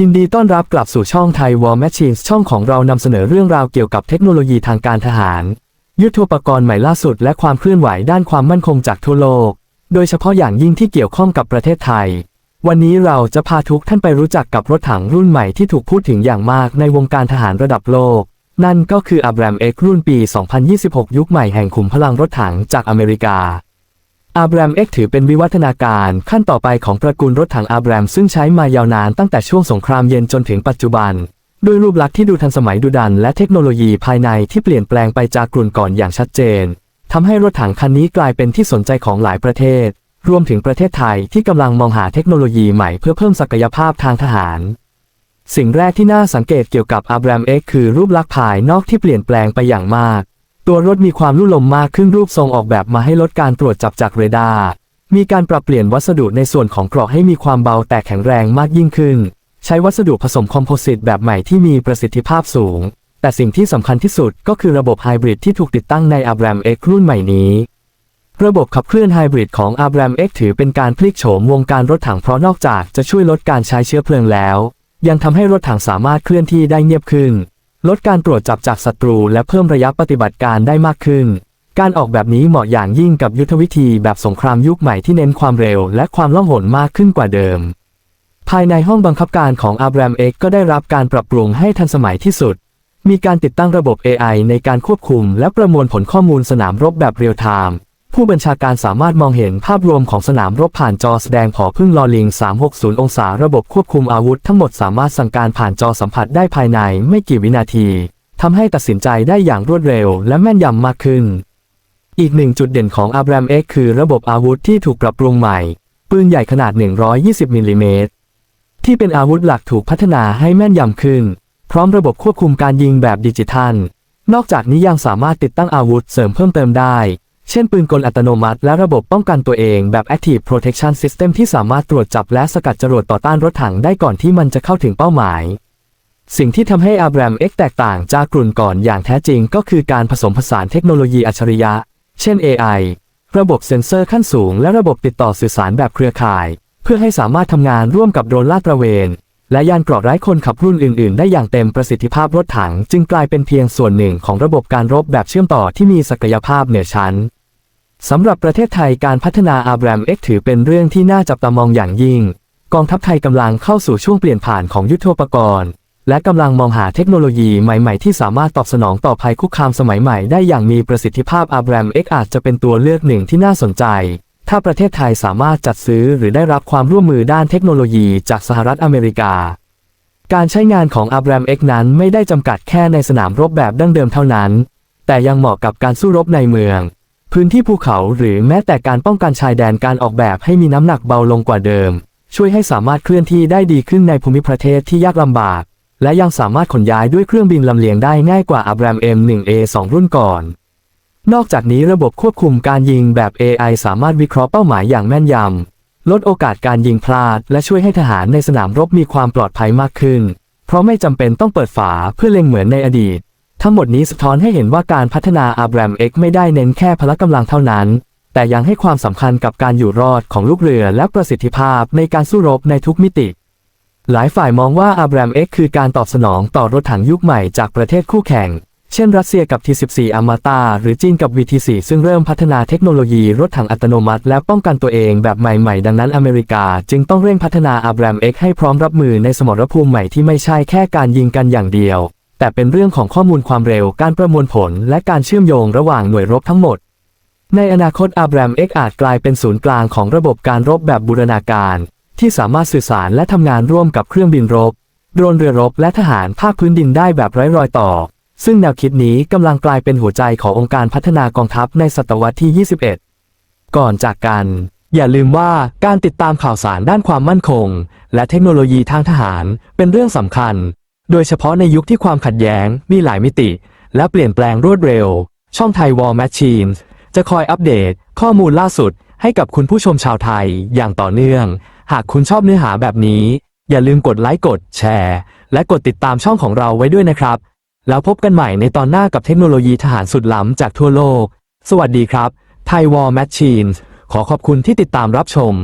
ยินดีต้อนรับกลับสู่ช่องไทย War Machines ช่องของเรานำเสนอเรื่องราวเกี่ยวกับเทคโนโลยีทางการทหาร ยุทโธปกรณ์ใหม่ล่าสุดและความเคลื่อนไหวด้านความมั่นคงจากทั่วโลก โดยเฉพาะอย่างยิ่งที่เกี่ยวข้องกับประเทศไทย วันนี้เราจะพาทุกท่านไปรู้จักกับรถถังรุ่นใหม่ที่ถูกพูดถึงอย่างมากในวงการทหารระดับโลก นั่นก็คือ Abram X รุ่นปี 2026 ยุคใหม่แห่งขุมพลังรถถังจากอเมริกา อาบรามเอ็กถือเป็นวิวัฒนาการขั้นต่อไปของตระกูลรถถังอาบรามซึ่งใช้มายาวนานตั้งแต่ช่วงสงครามเย็นจนถึงปัจจุบัน ด้วยรูปลักษณ์ที่ดูทันสมัยดุดัน และเทคโนโลยีภายในที่เปลี่ยนแปลงไปจากกลุ่นก่อนอย่างชัดเจนทำให้รถถังคันนี้กลายเป็นที่สนใจของหลายประเทศ รวมถึงประเทศไทยที่กำลังมองหาเทคโนโลยีใหม่เพื่อเพิ่มศักยภาพทางทหาร สิ่งแรกที่น่าสังเกตเกี่ยวกับอาบรามเอ็กคือรูปลักษณ์ภายนอกที่เปลี่ยนแปลงไปอย่างมาก ตัวรถมีความลุ่มลมมากขึ้นรูปทรงออกแบบมาให้ลดการตรวจจับจากเรดาร์ มีการปรับเปลี่ยนวัสดุในส่วนของเกราะให้มีความเบาแต่แข็งแรงมากยิ่งขึ้น ใช้วัสดุผสมคอมโพสิตแบบใหม่ที่มีประสิทธิภาพสูง แต่สิ่งที่สำคัญที่สุดก็คือระบบไฮบริดที่ถูกติดตั้งใน Abram X รุ่นใหม่นี้ ระบบขับเคลื่อนไฮบริดของ Abram X ถือเป็นการพลิกโฉมวงการรถถังเพราะนอกจากจะช่วยลดการใช้เชื้อเพลิงแล้ว ยังทำให้รถถังสามารถเคลื่อนที่ได้เงียบขึ้น ลดการตรวจจับจากศัตรูและเพิ่มระยะปฏิบัติการได้มากขึ้น การออกแบบนี้เหมาะอย่างยิ่งกับยุทธวิธีแบบสงครามยุคใหม่ที่เน้นความเร็วและความล่องหนมากขึ้นกว่าเดิม ภายในห้องบังคับการของ Abram X ก็ได้รับการปรับปรุงให้ทันสมัยที่สุด มีการติดตั้งระบบ AI ในการควบคุม และประมวลผลข้อมูลสนามรบแบบเรียลไทม์ ผู้บัญชาการสามารถมองเห็นภาพรวมของสนามรบผ่านจอแสดงผอพึ่งลอลิง 360 องศาระบบควบคุมอาวุธทั้งหมดสามารถสั่งการผ่านจอสัมผัสได้ภายในไม่กี่วินาทีทำให้ตัดสินใจได้อย่างรวดเร็วและแม่นยำมากขึ้น อีกหนึ่งจุดเด่นของ Abram X คือระบบอาวุธที่ถูกปรับปรุงใหม่ ปืนใหญ่ขนาด 120 มิลลิเมตรที่เป็นอาวุธหลักถูกพัฒนาให้แม่นยำขึ้น พร้อมระบบควบคุมการยิงแบบดิจิทัล นอกจากนี้ยังสามารถติดตั้งอาวุธเสริมเพิ่มเติมได้ ช่นปืนกลอัตโนมัติ และระบบป้องกันตัวเองแบบ Active Protection System ที่สามารถตรวจจับและสกัดจรวดต่อต้านรถถังได้ก่อนที่มันจะเข้าถึงเป้าหมาย สิ่งที่ทำให้ Abram X แตกต่างจากกลุ่นก่อนอย่างแท้จริงก็คือการผสมผสานเทคโนโลยีอัจฉริยะ เช่น AI ระบบเซ็นเซอร์ขั้นสูง และระบบติดต่อสื่อสารแบบเครือข่าย เพื่อให้สามารถทำงานร่วมกับโดรนลาดตระเวน และยานเกราะไร้คนขับรุ่นอื่น ๆ ได้อย่างเต็มประสิทธิภาพรถถัง จึงกลายเป็นเพียงส่วนหนึ่งของระบบการรบแบบเชื่อมต่อที่มีศักยภาพเหนือชั้น สำหรับประเทศไทยการพัฒนา Abram X ถือเป็นเรื่องที่น่าจับตามองอย่างยิ่ง กองทัพไทยกำลังเข้าสู่ช่วงเปลี่ยนผ่านของยุทธปกรณ์ และกำลังมองหาเทคโนโลยีใหม่ ๆ ที่สามารถตอบสนองต่อภัยคุกคามสมัยใหม่ได้อย่างมีประสิทธิภาพ Abram X อาจจะเป็นตัวเลือกหนึ่งที่น่าสนใจ ถ้าประเทศไทยสามารถจัดซื้อหรือได้รับความร่วมมือด้านเทคโนโลยีจากสหรัฐอเมริกา การใช้งานของ Abram X นั้นไม่ได้จำกัดแค่ในสนามรบแบบดั้งเดิมเท่านั้น แต่ยังเหมาะกับการสู้รบในเมือง พื้นที่ภูเขาหรือแม้แต่การป้องกันชายแดนการออกแบบให้มีน้ำหนักเบาลงกว่าเดิม ช่วยให้สามารถเคลื่อนที่ได้ดีขึ้นในภูมิประเทศที่ยากลำบาก และยังสามารถขนย้ายด้วยเครื่องบินลำเลียงได้ง่ายกว่า Abram M1A2 รุ่นก่อน นอกจากนี้ระบบควบคุมการยิงแบบ AI สามารถวิเคราะห์เป้าหมายอย่างแม่นยำลดโอกาสการยิงพลาด และช่วยให้ทหารในสนามรบมีความปลอดภัยมากขึ้น เพราะไม่จำเป็นต้องเปิดฝาเพื่อเล็งเหมือนในอดีต ทั้งหมดนี้สะท้อนให้เห็นว่าการพัฒนา Abram X ไม่ได้เน้นแค่พละกำลังเท่านั้น แต่ยังให้ความสำคัญกับการอยู่รอดของลูกเรือและประสิทธิภาพในการสู้รบในทุกมิติ หลายฝ่ายมองว่า Abram X คือการตอบสนองต่อรถถังยุคใหม่จากประเทศคู่แข่ง เช่นรัสเซียกับ T14 อมาตาหรือจีนกับ VT4 ซึ่งเริ่มพัฒนาเทคโนโลยีรถถังอัตโนมัติ และป้องกันตัวเองแบบใหม่ๆ ดังนั้นอเมริกา จึงต้องเร่งพัฒนา Abram X ให้พร้อมรับมือในสมรภูมิใหม่ที่ไม่ใช่แค่การยิงกันอย่างเดียว แต่เป็นเรื่องของข้อมูลความเร็วการประมวลผลและการเชื่อมโยงระหว่างหน่วยรบทั้งหมด ในอนาคต Abram X อาจกลายเป็นศูนย์กลางของระบบการรบแบบบูรณาการ ที่สามารถสื่อสารและทำงานร่วมกับเครื่องบินรบ โดรนเรือรบและทหารภาคพื้นดินได้แบบไร้รอยต่อ ซึ่งแนวคิดนี้กำลังกลายเป็นหัวใจขององค์การพัฒนากองทัพในศตวรรษที่ 21 ก่อนจากกัน อย่าลืมว่าการติดตามข่าวสารด้านความมั่นคง และเทคโนโลยีทางทหารเป็นเรื่องสำคัญ โดยเฉพาะในยุคที่ความขัดแย้งมีหลายมิติ และเปลี่ยนแปลงรวดเร็ว ช่องไทย War Machines จะคอยอัปเดต ข้อมูลล่าสุด ให้กับคุณผู้ชมชาวไทยอย่างต่อเนื่อง หากคุณชอบเนื้อหาแบบนี้ อย่าลืมกดไลค์กดแชร์ และกดติดตามช่องของเราไว้ด้วยนะครับ แล้วพบกันใหม่ในตอนหน้ากับเทคโนโลยีทหารสุดล้ำจากทั่วโลก สวัสดีครับไทยวอลแมชชีนขอขอบคุณที่ติดตามรับชม